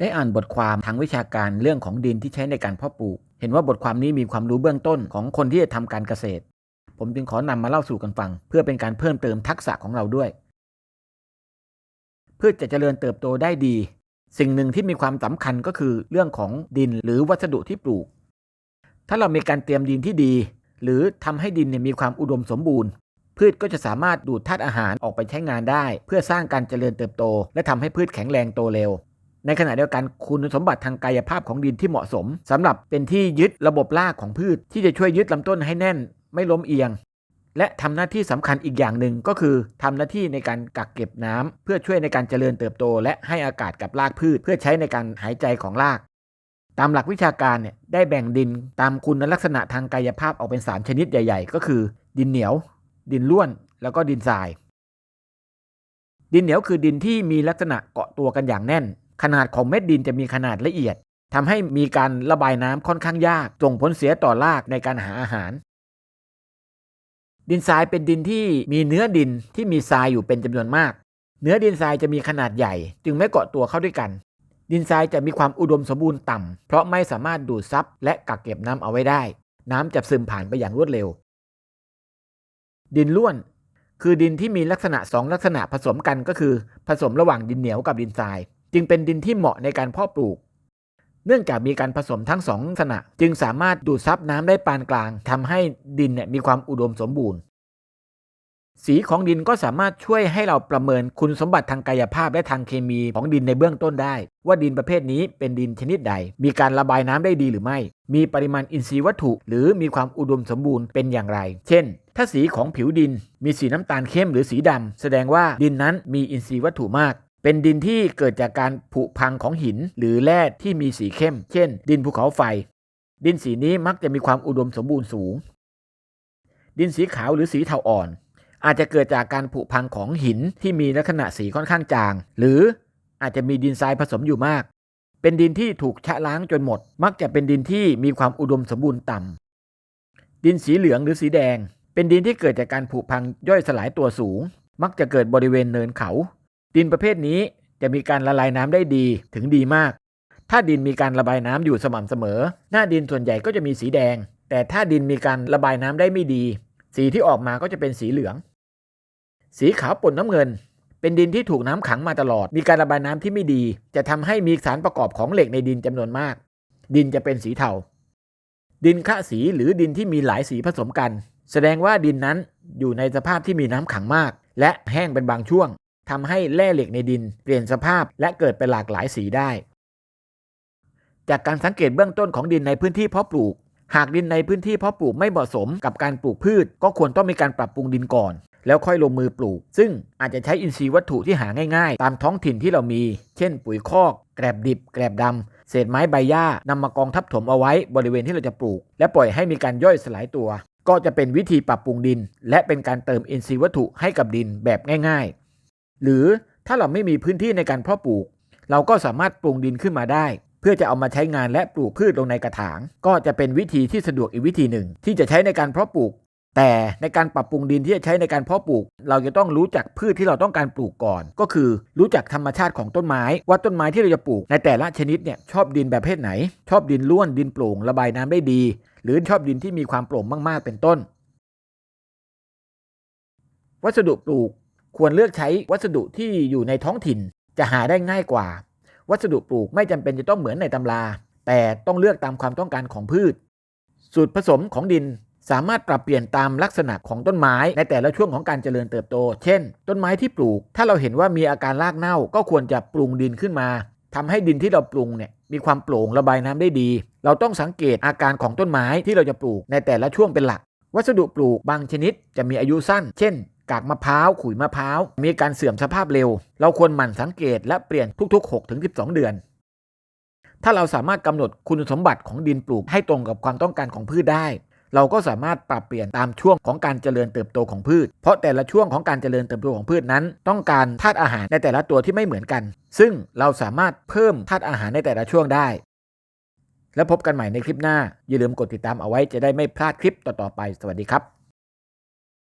ได้อ่านบทความทางวิชาการเรื่องของดินที่ใช้ในการเพาะปลูก เห็นว่าบทความนี้มีความรู้เบื้องต้นของคนที่จะทำการเกษตร ผมจึงขอนำมาเล่าสู่กันฟัง เพื่อเป็นการเพิ่มเติมทักษะของเราด้วยพืชจะเจริญเติบโตได้ดี สิ่งหนึ่งที่มีความสำคัญก็คือเรื่องของดินหรือวัสดุที่ปลูก ถ้าเรามีการเตรียมดินที่ดี หรือทำให้ดินเนี่ยมีความอุดมสมบูรณ์พืชก็จะสามารถดูดธาตุอาหารออกไปใช้งานได้ เพื่อสร้างการเจริญเติบโต และทำให้พืชแข็งแรงโตเร็ว ในขณะเดียวกันคุณสมบัติทางกายภาพของดินที่เหมาะสมสำหรับเป็นที่ยึดระบบรากของพืช ที่จะช่วยยึดลำต้นให้แน่น ไม่ล้มเอียง และทำหน้าที่สำคัญอีกอย่างหนึ่งก็คือทำหน้าที่ในการกักเก็บน้ำเพื่อช่วยในการเจริญเติบโต และให้อากาศกับรากพืช เพื่อใช้ในการหายใจของราก ตามหลักวิชาการเนี่ยได้แบ่งดินตามคุณลักษณะทางกายภาพออกเป็น 3 ชนิดใหญ่ ๆ ก็คือ ดินเหนียว ดินร่วน แล้วก็ดินทรายดินเหนียวคือดินที่มีลักษณะเกาะตัวกันอย่างแน่น ขนาดของเม็ดดินจะมีขนาดละเอียดทำให้มีการระบายน้ำค่อนข้างยากส่งผลเสียต่อรากในการหาอาหาร ดินทรายเป็นดินที่มีเนื้อดินที่มีทรายอยู่เป็นจำนวนมาก เนื้อดินทรายจะมีขนาดใหญ่ จึงไม่เกาะตัวเข้าด้วยกัน ดินทรายจะมีความอุดมสมบูรณ์ต่ำเพราะไม่สามารถดูดซับและกักเก็บน้ำเอาไว้ได้ น้ำจะซึมผ่านไปอย่างรวดเร็ว ดินร่วนคือดินที่มีลักษณะสองลักษณะผสมกันก็คือ ผสมระหว่างดินเหนียวกับดินทราย จึงเป็นดินที่เหมาะในการเพาะปลูก เนื่องจากมีการผสมทั้งสองลักษณะ จึงสามารถดูดซับน้ำได้ปานกลางทำให้ดินเนี่ยมีความอุดมสมบูรณ์ สีของดินก็สามารถช่วยให้เราประเมินคุณสมบัติทางกายภาพและทางเคมีของดินในเบื้องต้นได้ ว่าดินประเภทนี้เป็นดินชนิดใด มีการระบายน้ำได้ดีหรือไม่ มีปริมาณอินทรีย์วัตถุ หรือมีความอุดมสมบูรณ์เป็นอย่างไร เช่นถ้าสีของผิวดินมีสีน้ำตาลเข้มหรือสีดำ แสดงว่าดินนั้นมีอินทรีย์วัตถุมาก เป็นดินที่เกิดจากการผุพังของหินหรือแร่ที่มีสีเข้ม เช่น ดินภูเขาไฟ ดินสีนี้มักจะมีความอุดมสมบูรณ์สูง ดินสีขาวหรือสีเทาอ่อน อาจจะเกิดจากการผุพังของหินที่มีลักษณะสีค่อนข้างจาง หรืออาจจะมีดินทรายผสมอยู่มาก เป็นดินที่ถูกชะล้างจนหมด มักจะเป็นดินที่มีความอุดมสมบูรณ์ต่ำ ดินสีเหลืองหรือสีแดง เป็นดินที่เกิดจากการผุพังย่อยสลายตัวสูง มักจะเกิดบริเวณเนินเขา ดินประเภทนี้จะมีการละลายน้ำได้ดีถึงดีมาก ถ้าดินมีการระบายน้ำอยู่สม่ำเสมอ หน้าดินส่วนใหญ่ก็จะมีสีแดง แต่ถ้าดินมีการระบายน้ำได้ไม่ดี สีที่ออกมาก็จะเป็นสีเหลือง สีขาวปนน้ำเงิน เป็นดินที่ถูกน้ำขังมาตลอด มีการระบายน้ำที่ไม่ดี จะทำให้มีสารประกอบของเหล็กในดินจำนวนมาก ดินจะเป็นสีเทา ดินคะสีหรือดินที่มีหลายสีผสมกัน แสดงว่าดินนั้นอยู่ในสภาพที่มีน้ำขังมาก และแห้งเป็นบางช่วง ทำให้แร่เหล็กในดินเปลี่ยนสภาพและเกิดเป็นหลากหลายสีได้ จากการสังเกตเบื้องต้นของดินในพื้นที่เพาะปลูก หากดินในพื้นที่เพาะปลูกไม่เหมาะสมกับการปลูกพืช ก็ควรต้องมีการปรับปรุงดินก่อน แล้วค่อยลงมือปลูก ซึ่งอาจจะใช้อินทรีย์วัตถุที่หาง่ายๆ ตามท้องถิ่นที่เรามี เช่น ปุ๋ยคอก แกลบดิบ แกลบดำเศษไม้ใบหญ้านำมากองทับถมเอาไว้บริเวณที่เราจะปลูก และปล่อยให้มีการย่อยสลายตัว ก็จะเป็นวิธีปรับปรุงดิน และเป็นการเติมอินทรีย์วัตถุให้กับดินแบบง่าย ๆ หรือถ้าเราไม่มีพื้นที่ในการเพาะปลูก เราก็สามารถปรุงดินขึ้นมาได้ เพื่อจะเอามาใช้งานและปลูกพืชลงในกระถาง ก็จะเป็นวิธีที่สะดวกอีกวิธีหนึ่ง ที่จะใช้ในการเพาะปลูก แต่ในการปรับปรุงดินที่จะใช้ในการเพาะปลูก เราจะต้องรู้จักพืชที่เราต้องการปลูกก่อน ก็คือรู้จักธรรมชาติของต้นไม้ ว่าต้นไม้ที่เราจะปลูกในแต่ละชนิดเนี่ยชอบดินแบบเพศไหน ชอบดินร่วนดินโปร่งระบายน้ำได้ดี หรือชอบดินที่มีความโปร่งมากๆ เป็นต้น วัสดุปลูก ควรเลือกใช้วัสดุที่อยู่ในท้องถิ่นจะหาได้ง่ายกว่า วัสดุปลูกไม่จำเป็นจะต้องเหมือนในตำรา แต่ต้องเลือกตามความต้องการของพืช สูตรผสมของดินสามารถปรับเปลี่ยนตามลักษณะของต้นไม้ในแต่ละช่วงของการเจริญเติบโต เช่น ต้นไม้ที่ปลูก ถ้าเราเห็นว่ามีอาการรากเน่า ก็ควรจะปรุงดินขึ้นมาทำให้ดินที่เราปรุงเนี่ยมีความโปร่งระบายน้ำได้ดี เราต้องสังเกตอาการของต้นไม้ที่เราจะปลูกในแต่ละช่วงเป็นหลัก วัสดุปลูกบางชนิดจะมีอายุสั้น เช่น กากมะพร้าวขุยมะพร้าว มีการเสื่อมสภาพเร็ว เราควรหมั่นสังเกตและเปลี่ยนทุก ๆ6-12 เดือน ถ้าเราสามารถกำหนดคุณสมบัติของดินปลูกให้ตรงกับความต้องการของพืชได้ เราก็สามารถปรับเปลี่ยนตามช่วงของการเจริญเติบโตของพืช เพราะแต่ละช่วงของการเจริญเติบโตของพืชนั้น ต้องการธาตุอาหารในแต่ละตัวที่ไม่เหมือนกัน ซึ่งเราสามารถเพิ่มธาตุอาหารในแต่ละช่วงได้แล้วพบกันใหม่ในคลิปหน้า อย่าลืมกดติดตามเอาไว้จะได้ไม่พลาดคลิปต่อๆไป สวัสดีครับ